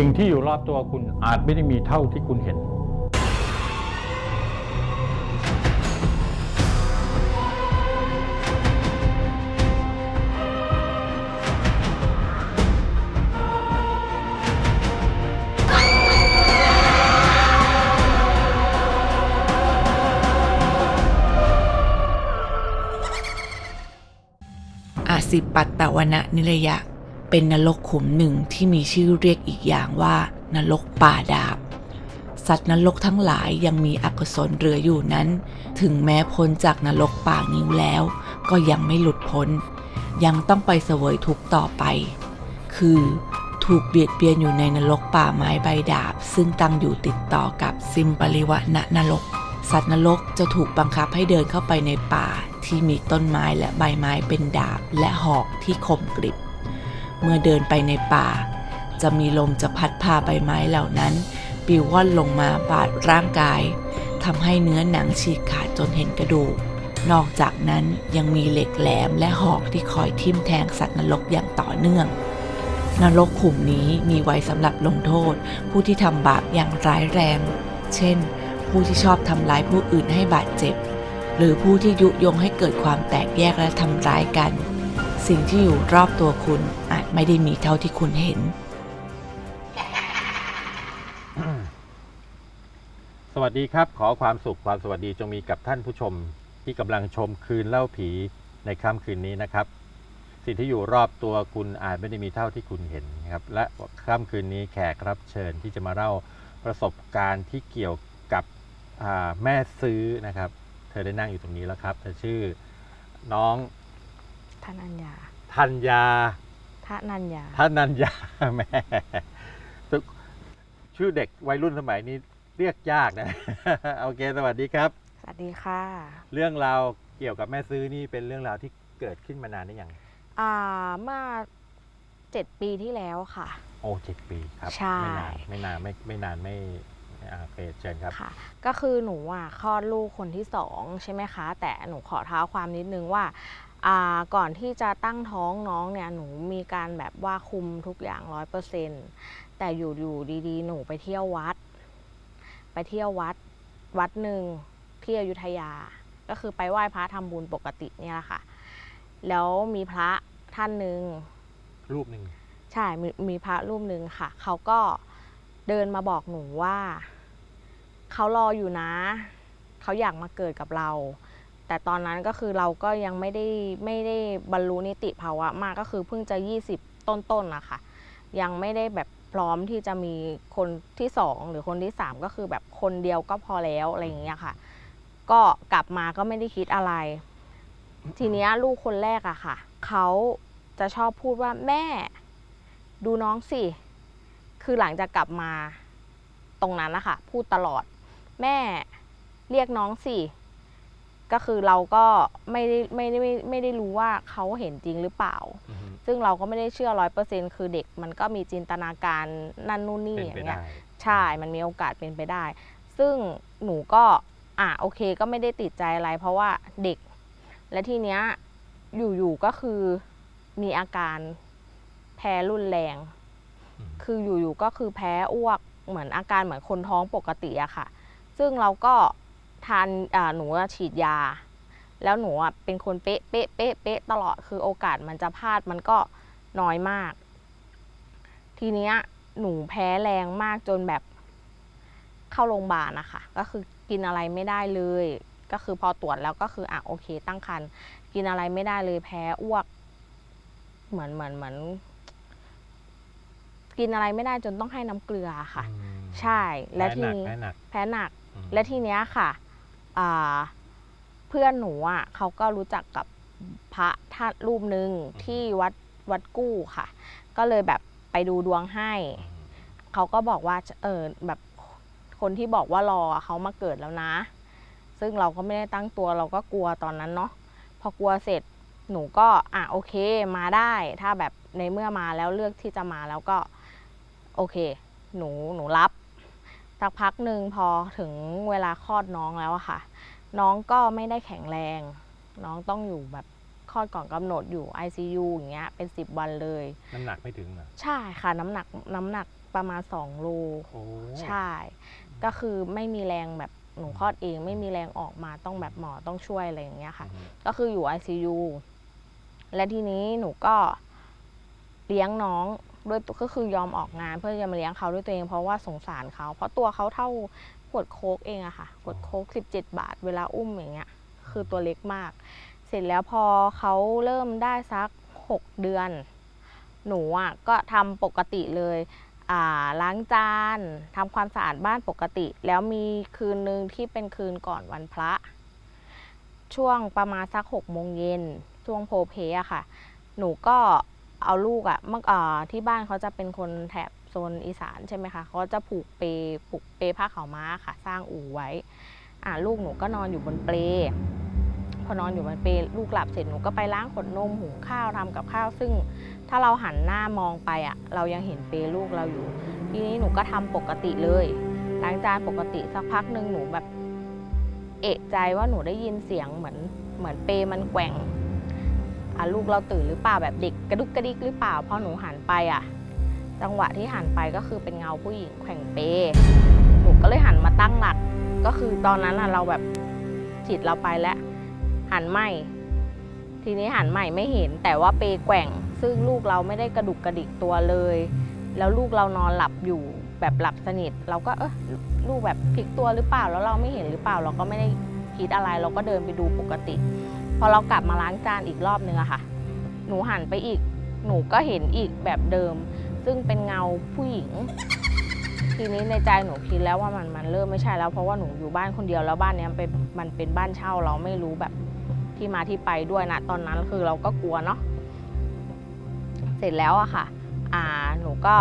สิ่งที่อยู่รอบตัวคุณอาจไม่ได้มีเท่าที่คุณเห็น อาสิปัตตวนะนิรยะ เป็นนรกขุมหนึ่งที่มีชื่อเรียกอีกอย่างว่า นรกป่าดาบ สัตว์นรกทั้งหลายยังมีอกุศลเหลืออยู่นั้น ถึงแม้พ้นจากนรกป่างิ้วแล้ว ก็ยังไม่หลุดพ้น ยังต้องไปเสวยทุกต่อไป คือถูกเบียดเบียนอยู่ในนรกป่าไม้ใบดาบ ซึ่งตั้งอยู่ติดต่อกับซิมปริวะณนรก สัตว์นรกจะถูกบังคับให้เดินเข้าไปในป่าที่มีต้นไม้และใบไม้เป็นดาบและหอกที่คมกริบ เมื่อเดินไปในป่า จะมีลมจะพัดพาใบไม้เหล่านั้นปลิวว่อนลงมาบาดร่างกายทำให้เนื้อหนังฉีกขาดจนเห็นกระดูก นอกจากนั้นยังมีเหล็กแหลมและหอกที่คอยทิ่มแทงสัตว์นรกอย่างต่อเนื่อง นรกขุมนี้มีไว้สำหรับลงโทษ ผู้ที่ทำบาปอย่างร้ายแรง เช่น ผู้ที่ชอบทำร้ายผู้อื่นให้บาดเจ็บ หรือผู้ที่ยุยงให้เกิดความแตกแยกและทำร้ายกัน สิ่งที่อยู่รอบตัวคุณอาจ ไม่ได้มีเท่าที่คุณเห็น สวัสดีครับ ขอความสุขความสวัสดีจงมีกับท่านผู้ชมที่กำลังชมคืนเล่าผีในค่ำคืนนี้นะครับ สิ่งที่อยู่รอบตัวคุณอาจไม่ได้มีเท่าที่คุณเห็นนะครับ และค่ำคืนนี้แขกรับเชิญที่จะมาเล่าประสบการณ์ที่เกี่ยวกับอ่าแม่ซื้อนะครับ เธอได้นั่งอยู่ตรงนี้แล้วครับ เธอชื่อน้องท่านัญญาธัญญา ท่านัญญาท่านัญญาแม่ชื่อเด็กวัยรุ่นสมัยนี้เรียกยากนะโอเคสวัสดีครับ สวัสดีค่ะ เรื่องราวเกี่ยวกับแม่ซื้อนี่เป็นเรื่องราวที่เกิดขึ้นมานานหรือยังอ่าเมื่อเจ็ดปีที่แล้วค่ะ โอ้เจ็ดปีครับใช่ไม่นานไม่นานไม่ไม่นานไม่อ่าโอเคเชิญครับค่ะ ก็คือหนูอะคลอดลูกคนที่สองใช่ไหมคะ แต่หนูขอเท้าความนิดนึงว่าอ่า ก่อนที่จะตั้งท้องน้องเนี่ยหนูมีการแบบว่าคุมทุกอย่างร้อยเปอร์เซ็นแต่อยู่อยู่ดีๆ หนูไปเที่ยววัด ไปเที่ยววัดวัดหนึ่งที่อยุธยา ก็คือไปไหว้พระทำบุญปกติเนี่ยแหละค่ะ แล้วมีพระท่านหนึ่งรูปหนึ่งใช่มีมีพระรูปหนึ่งค่ะ เขาก็เดินมาบอกหนูว่า เขารออยู่นะ เขาอยากมาเกิดกับเรา แต่ตอนนั้นก็คือเราก็ยังไม่ได้ไม่ได้บรรลุนิติภาวะมากก็คือเพิ่งจะ 20 ต้นๆนะคะยังไม่ได้แบบพร้อมที่จะมีคนที่สองหรือคนที่สามก็คือแบบคนเดียวก็พอแล้วอะไรอย่างเงี้ยค่ะ ก็กลับมาก็ไม่ได้คิดอะไร ทีเนี้ยลูกคนแรกอะค่ะเขาจะชอบพูดว่าแม่ดูน้องสิ คือหลังจากกลับมาตรงนั้นนะคะพูดตลอด แม่เรียกน้องสิ ก็คือเราก็ไม่ได้ไม่ได้ไม่ไม่ได้รู้ว่าเขาเห็นจริงหรือเปล่าอือฮึซึ่งเราก็ไม่ได้เชื่อร้อยเปอร์เซ็นคือเด็กมันก็มีจินตนาการนั่นนู่นนี่เป็นอย่าไปงเงี้ได้ยใช่มันมีโอกาสเป็นไปได้ ซึ่งหนูก็อะโอเคก็ไม่ได้ติดใจอะไร เพราะว่าเด็ก และทีเนี้ยอยู่ๆก็คือมีอาการแพ้รุนแรงอืมคืออยู่ๆก็คือแพ้อ้วกเหมือนอาการเหมือนคนท้องปกติอะค่ะ ซึ่งเราก็ ทานอ่าหนูอะฉีดยา แล้วหนูอะเป็นคนเป๊ะเป๊ะเป๊ะเป๊ะตลอดคือโอกาสมันจะพลาดมันก็น้อยมาก ทีเนี้ยหนูแพ้แรงมากจนแบบเข้าโรงพยาบาลนะคะก็คือกินอะไรไม่ได้เลย ก็คือพอตรวจแล้วก็คืออะโอเค ตั้งครรภ์กินอะไรไม่ได้เลยแพ้อ้วก เหมือนเหมือนเหมือนกินอะไรไม่ได้จนต้องให้น้ำเกลือค่ะอืมใช่และพ้ทีหนักนี้แพ้หนักแพ้หนักอืมและทีเนี้ยค่ะอ่า เพื่อนหนูอะเขาก็รู้จักกับพระท่านรูปหนึ่งที่วัดวัดกู้ค่ะ ก็เลยแบบไปดูดวงให้อืมเขาก็บอกว่าเออแบบคนที่บอกว่ารออะเขามาเกิดแล้วนะ ซึ่งเราก็ไม่ได้ตั้งตัวเราก็กลัวตอนนั้นเนาะพอกลัวเสร็จหนูก็อะโอเคมาได้ ถ้าแบบในเมื่อมาแล้วเลือกที่จะมาแล้วก็ โอเค หนูหนูรับ สักพักหนึ่งพอถึงเวลาคลอดน้องแล้วอะค่ะ น้องก็ไม่ได้แข็งแรง น้องต้องอยู่แบบคลอดก่อนกำหนดอยู่ ICU อย่างเงี้ยเป็น 10 วันเลย น้ำหนักไม่ถึงเหรอใช่ค่ะ น้ำหนักน้ำหนักประมาณ2โลโอ้ใช่ ก็คือไม่มีแรงแบบหนูคลอดเองไม่มีแรงออกมาต้องแบบหมอต้องช่วยอะไรอย่างเงี้ยค่ะอืมก็คืออยู่ ICU และทีนี้หนูก็เลี้ยงน้อง ด้วยก็คือยอมออกงานเพื่อจะมาเลี้ยงเขาด้วยตัวเอง เพราะว่าสงสารเขา เพราะตัวเขาเท่าขวดโค้กเองอะค่ะขวดโค้ก17 บาท เวลาอุ้มอย่างเงี้ยคือตัวเล็กมาก เสร็จแล้วพอเขาเริ่มได้สัก 6 เดือน หนูอะก็ทำปกติเลยอาล้างจานทำความสะอาดบ้านปกติ แล้วมีคืนหนึ่งที่เป็นคืนก่อนวันพระ ช่วงประมาณสักหกโมงเย็นช่วงโพเพอะค่ะ หนูก็ เอาลูกอะเมื่อที่บ้านเขาจะเป็นคนแถบโซนอีสานใช่ไหมคะเขาจะผูกเปผูกเปผ้าขาวม้าค่ะ สร้างอู่ไว้อ่าลูกหนูก็นอนอยู่บนเปลพอนอนอยู่บนเปลลูกหลับเสร็จหนูก็ไปล้างขวดนมหุงข้าวทำกับข้าว ซึ่งถ้าเราหันหน้ามองไปอะเรายังเห็นเปลลูกเราอยู่ ทีนี้หนูก็ทำปกติเลยล้างจานปกติสักพักหนึ่งหนูแบบ เอะใจว่าหนูได้ยินเสียงเหมือนเหมือนเปมันแกว่ง ลูกเราตื่นหรือเปล่าแบบเด็กกระดุกกระดิกหรือเปล่าพอหนูหันไปอะ จังหวะที่หันไปก็คือเป็นเงาผู้หญิงแขว่งเปหนูก็เลยหันมาตั้งหลัก ก็คือตอนนั้นอะเราแบบจิตเราไปแล้วหันใหม่ทีนี้หันใหม่ไม่เห็น แต่ว่าเปแกว่ง ซึ่งลูกเราไม่ได้กระดุกกระดิกตัวเลย แล้วลูกเรานอนหลับอยู่แบบหลับสนิท เราก็เออลูกแบบพลิกตัวหรือเปล่าแล้วเราไม่เห็นหรือเปล่า เราก็ไม่ได้คิดอะไร เราก็เดินไปดูปกติ พอเรากลับมาล้างจานอีกรอบนึงอะค่ะ หนูหันไปอีก หนูก็เห็นอีกแบบเดิม ซึ่งเป็นเงาผู้หญิง ทีนี้ในใจหนูคิดแล้วว่ามันมันเริ่มไม่ใช่แล้ว เพราะว่าหนูอยู่บ้านคนเดียวแล้วบ้านนี้มันเป็นมันเป็นบ้านเช่าเราไม่รู้แบบที่มาที่ไปด้วยนะตอนนั้นคือเราก็กลัวเนาะ เสร็จแล้วอะค่ะ อ่าหนูก็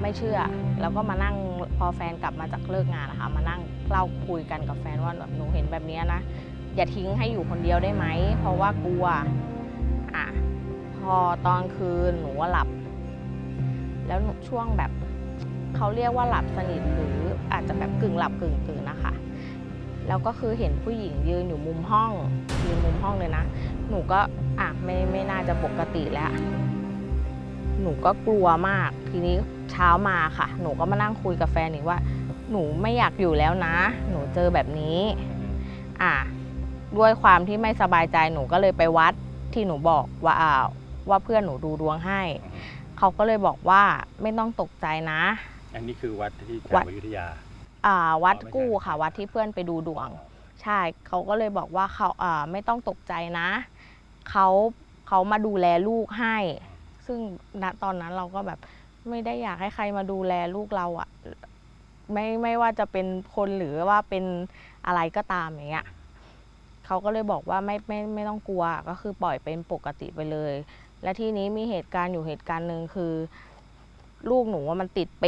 ไม่เชื่อ แล้วก็มานั่งพอแฟนกลับมาจากเลิกงานนะคะมานั่งเล่าคุยกันกับแฟนว่าแบบหนูเห็นแบบนี้นะ อย่าทิ้งให้อยู่คนเดียวได้ไหม เพราะว่ากลัวอะพอตอนคืนหนูหลับ แล้วช่วงแบบเขาเรียกว่าหลับสนิทหรืออาจจะแบบกึ่งหลับกึ่งตื่นนะคะ แล้วก็คือเห็นผู้หญิงยืนอยู่มุมห้องยืนมุมห้องเลยนะ หนูก็อะไม่ไม่น่าจะปกติแล้ว หนูก็กลัวมาก ทีนี้เช้ามาค่ะ หนูก็มานั่งคุยกับแฟนอีกว่า หนูไม่อยากอยู่แล้วนะ หนูเจอแบบนี้ อะ ด้วยความที่ไม่สบายใจหนูก็เลยไปวัดที่หนูบอกว่าอ่าว่าเพื่อนหนูดูดวงให้ เขาก็เลยบอกว่าไม่ต้องตกใจนะ อันนี้คือวัดที่วัจาดมอยุธยาอ่าวัดอ๋อไม่ใช่กู้ค่ะ วัดที่เพื่อนไปดูดวง ใช่เขาก็เลยบอกว่าเขาอ่าไม่ต้องตกใจนะเขาเขามาดูแลลูกให้ ซึ่งณตอนนั้นเราก็แบบไม่ได้อยากให้ใครมาดูแลลูกเราอะไม่ไม่ว่าจะเป็นคนหรือว่าเป็นอะไรก็ตามอย่างเงี้ย เขาก็เลยบอกว่าไม่ไม่ไม่ต้องกลัวก็คือปล่อยเป็นปกติไปเลย และที่นี้มีเหตุการณ์อยู่เหตุการณ์หนึ่งคือ ลูกหนูว่ามันติดเป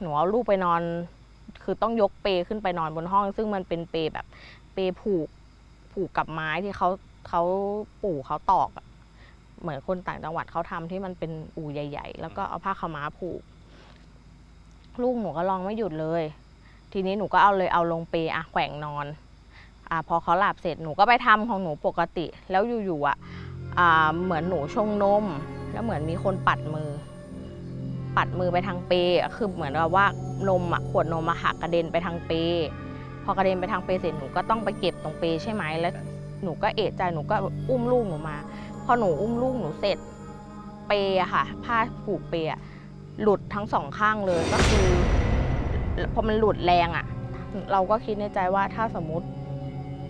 หนูเอาลูกไปนอน คือต้องยกเปขึ้นไปนอนบนห้อง ซึ่งมันเป็นเปแบบเปผูกผูกกับไม้ที่เขาเขาปู่เขาตอกเหมือนคนต่างจังหวัดเขาทำที่มันเป็นอู่ใหญ่ ๆ แล้วก็เอาผ้าขม้าผูก ลูกหนูก็ลองไม่หยุดเลย ทีนี้หนูก็เอาเลยเอาลงเปอะแขวงนอน อพอเขาหลับเสร็จหนูก็ไปทำของหนูปกติ แล้วอยู่ๆอะอ่าเหมือนหนูชงนม แล้วเหมือนมีคนปัดมือ ปัดมือไปทางเปคือเหมือนกับว่านมอะขวดนมอะหักกระเด็นไปทางเป พอกระเด็นไปทางเปเสร็จหนูก็ต้องไปเก็บตรงเปใช่ไหมแล้วหนูก็เอะใจหนูก็อุ้มลูกหนูมา พอหนูอุ้มลูกหนูเสร็จเปอะค่ะ ผ้าผูกเปอะหลุดทั้งสองข้างเลยก็คือพอมันหลุดแรงอะเราก็คิดในใจว่าถ้าสมมติ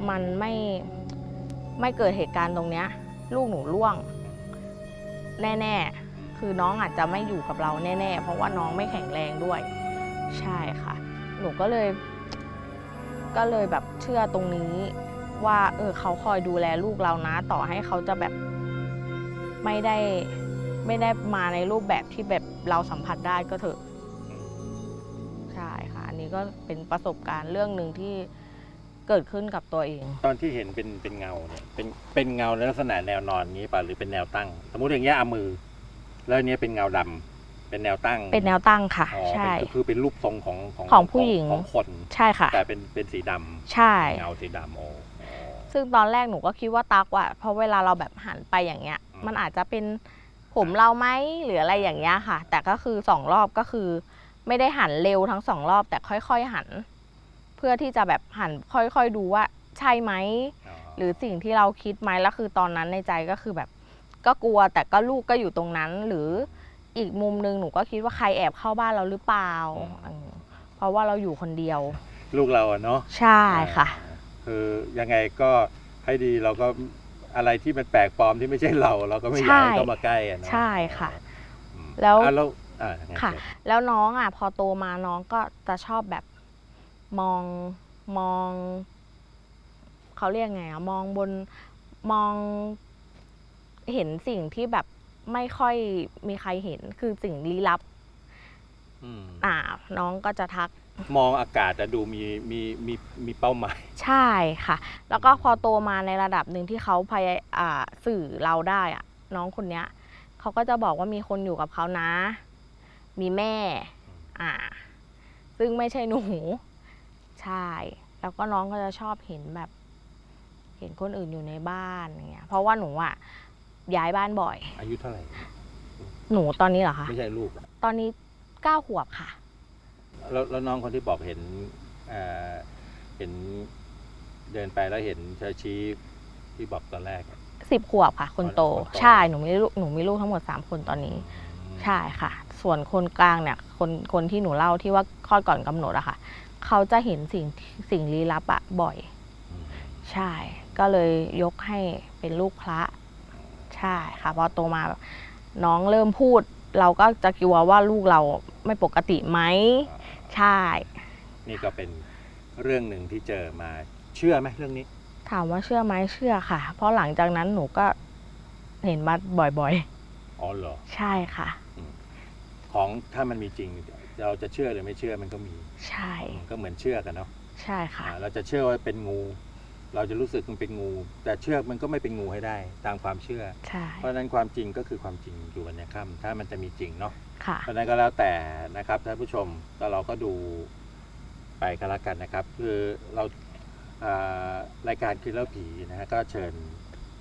มันไม่ไม่เกิดเหตุการณ์ตรงเนี้ย ลูกหนูร่วง แน่ๆ คือน้องอาจจะไม่อยู่กับเราแน่ๆ เพราะว่าน้องไม่แข็งแรงด้วย ใช่ค่ะ หนูก็เลย ก็เลยแบบเชื่อตรงนี้ ว่า เออเขาคอยดูแลลูกเรานะ ต่อให้เขาจะแบบไม่ได้ไม่ได้มาในรูปแบบที่แบบเราสัมผัสได้ก็เถอะ ใช่ค่ะ อันนี้ก็เป็นประสบการณ์เรื่องหนึ่งที่ เกิดขึ้นกับตัวเอง ตอนที่เห็นเป็นเป็นเงาเนี่ยเป็นเป็นเงาในลักษณะแนวนอนงี้ป่ะหรือเป็นแนวตั้ง สมมุติอย่างเงี้ยเอามือ แล้วอันเนี้ยเป็นเงาดำเป็นแนวตั้งเป็นแนวตั้งค่ะ อ๋อใช่ เป็นคือเป็นรูปทรงของของของผู้หญิง ของคน ใช่ค่ะ แต่เป็นเป็นสีดำใช่ เงาสีดำโอ้อ๋อซึ่งตอนแรกหนูก็คิดว่าตักว่ะเพราะเวลาเราแบบหันไปอย่างเงี้ย อืม มันอาจจะเป็นผมเราไหมหรืออะไรอย่างเงี้ยค่ะ แต่ก็คือสองรอบก็คือ ไม่ได้หันเร็วทั้งสองรอบ แต่ค่อยๆหัน เพื่อที่จะแบบหันค่อยๆดูว่าใช่ไหม หรือสิ่งที่เราคิดไหมแล้วคือตอนนั้นในใจก็คือแบบ ก็กลัวแต่ก็ลูกก็อยู่ตรงนั้น หรืออีกมุมหนึงหนูก็คิดว่าใครแอบเข้าบ้านเราหรือเปล่าอืมอืมเพราะว่าเราอยู่คนเดียว ลูกเราอะเนาะใช่ค่ะ คือยังไงก็ให้ดีเราก็อะไรที่มันแปลกปลอมที่ไม่ใช่เรา เราก็ไม่อยากให้ใช่เข้ามาใกล้อะเนาะใช่ค่ะอืมแล้วอะแล้วอ่ายังไงค่ะเชิญแล้วน้องอะ พอโตมาน้องก็จะชอบแบบ มองมอง เขาเรียกไงอะมองบนมองเห็นสิ่งที่แบบไม่ค่อยมีใครเห็นคือสิ่งลี้ลับอืมอ่า น้องก็จะทักมองอากาศแต่ดูมีมีมีมีเป้าหมาย ใช่ค่ะ แล้วก็พอโตมาในระดับหนึ่งที่เขาพยายอ่าสื่อเราได้อะน้องคนเนี้ยเขาก็จะบอกว่ามีคนอยู่กับเขานะ มีแม่ อ่า ซึ่งไม่ใช่หนู ใช่ แล้วก็น้องก็จะชอบเห็นแบบ เห็นคนอื่นอยู่ในบ้านอย่างเงี้ย เพราะว่าหนูอะย้ายบ้านบ่อย อายุเท่าไหร่ หนูตอนนี้เหรอคะ ไม่ใช่ลูกอะตอนนี้เก้าขวบค่ะ แล้วแล้วน้องคนที่บอกเห็นเอ่อเห็นเดินไปแล้วเห็นเชอชี้ที่บอกตอนแรกอะ สิบขวบค่ะ คนโต คนโต ใช่ หนูมีลูก หนูมีลูกทั้งหมดสามคนตอนนี้อืมใช่ค่ะ ส่วนคนกลางเนี่ย คน คนที่หนูเล่าที่ว่าคลอดก่อนกำหนดอะค่ะ เขาจะเห็นสิ่งสิ่งลี้ลับอะบ่อยอืมใช่ ก็เลยยกให้เป็นลูกพระ ใช่ค่ะพอโตมาแบบน้องเริ่มพูด เราก็จะกลัวว่าลูกเราไม่ปกติไหมใช่ นี่ก็เป็นเรื่องหนึ่งที่เจอมาเชื่อไหมเรื่องนี้ ถามว่าเชื่อไหมเชื่อค่ะ เพราะหลังจากนั้นหนูก็เห็นมาบ่อยอ๋อเหรอๆใช่ค่ะ ของถ้ามันมีจริง เราจะเชื่อหรือไม่เชื่อมันก็มีใช่ก็เหมือนเชื่อกันเนาะใช่ค่ะอ่าเราจะเชื่อว่าเป็นงู เราจะรู้สึกมันเป็นงู แต่เชื่อมันก็ไม่เป็นงูให้ได้ ตามความเชื่อใช่เพราะฉะนั้นความจริงก็คือความจริงอยู่วันเนี้ยค่ำถ้ามันจะมีจริงเนาะค่ะเพราะฉะนั้นก็แล้วแต่นะครับท่านผู้ชมก็เราก็ดูไปก็แล้วกันนะครับ คือเราอ่ารายการคือเล่าผีนะฮะก็เชิญ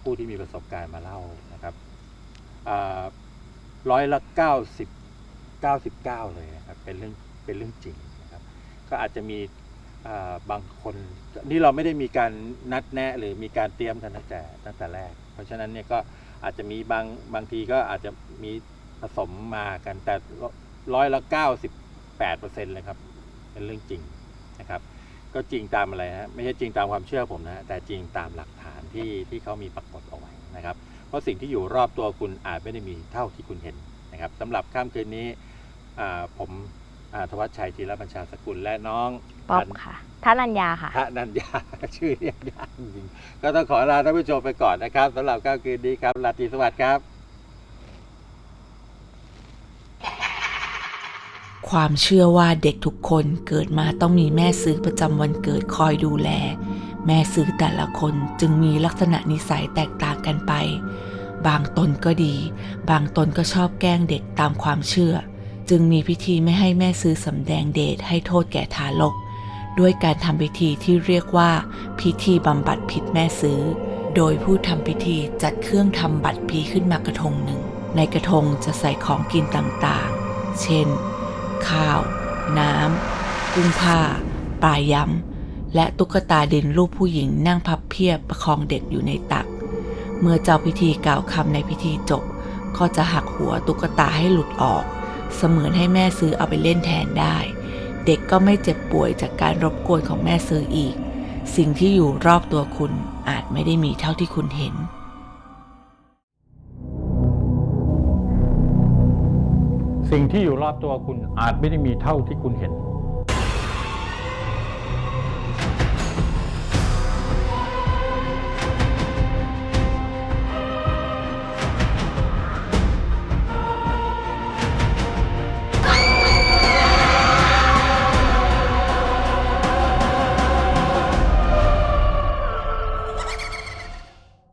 ผู้ที่มีประสบการณ์มาเล่านะครับอ่าร้อยละเก้าสิบ เก้าสิบเก้าเลยนะครับเป็นเรื่องเป็นเรื่องจริงนะครับก็อาจจะมีบางคนนี่เราไม่ได้มีการนัดแนะหรือมีการเตรียมกันตั้งแต่ตั้งแต่แรก เพราะฉะนั้นเนี่ยก็อาจจะมีบางบางทีก็อาจจะมีผสมมากันแต่ร้อยละเก้าสิบแปดเปอร์เซ็นต์เลยครับเป็นเรื่องจริงนะครับก็จริงตามอะไรฮะไม่ใช่จริงตามความเชื่อผมนะแต่จริงตามหลักฐานที่ที่เขามีปรากฏเอาไว้นะครับ เพราะสิ่งที่อยู่รอบตัวคุณอาจไม่ได้มีเท่าที่คุณเห็นนะครับสำหรับค่ำคืนนี้ ผมอ่าธวัชชัยธีรบัญชาสกุลและน้องป๊อปธันค่ะท่านัญญาค่ะพระนันยาชื่อเรียกยากจริงๆก็ต้องขอลาท่านผู้ชมไปก่อนนะครับสำหรับค่ำคืนนี้ครับราตรีสวัสดิ์ครับ ความเชื่อว่าเด็กทุกคนเกิดมาต้องมีแม่ซื้อประจำวันเกิดคอยดูแล แม่ซื้อแต่ละคนจึงมีลักษณะนิสัยแตกต่างกันไป บางตนก็ดี บางตนก็ชอบแกล้งเด็กตามความเชื่อ จึงมีพิธีไม่ให้แม่ซื้อสำแดงเดชให้โทษแก่ทารก ด้วยการทำพิธีที่เรียกว่า พิธีบำบัดพิษแม่ซื้อ โดยผู้ทำพิธีจัดเครื่องทำบัตรผีขึ้นมากระทงหนึ่ง ในกระทงจะใส่ของกินต่างๆ เช่น ข้าว น้ำ กุ้งผ้า ปลายำและตุ๊กตาดินรูปผู้หญิงนั่งพับเพียบประคองเด็กอยู่ในตัก เมื่อเจ้าพิธีกล่าวคำในพิธีจบ ก็จะหักหัวตุ๊กตาให้หลุดออก เสมือนให้แม่ซื้อเอาไปเล่นแทนได้ เด็กก็ไม่เจ็บป่วยจากการรบกวนของแม่ซื้ออีก สิ่งที่อยู่รอบตัวคุณอาจไม่ได้มีเท่าที่คุณเห็น สิ่งที่อยู่รอบตัวคุณอาจไม่ได้มีเท่าที่คุณเห็น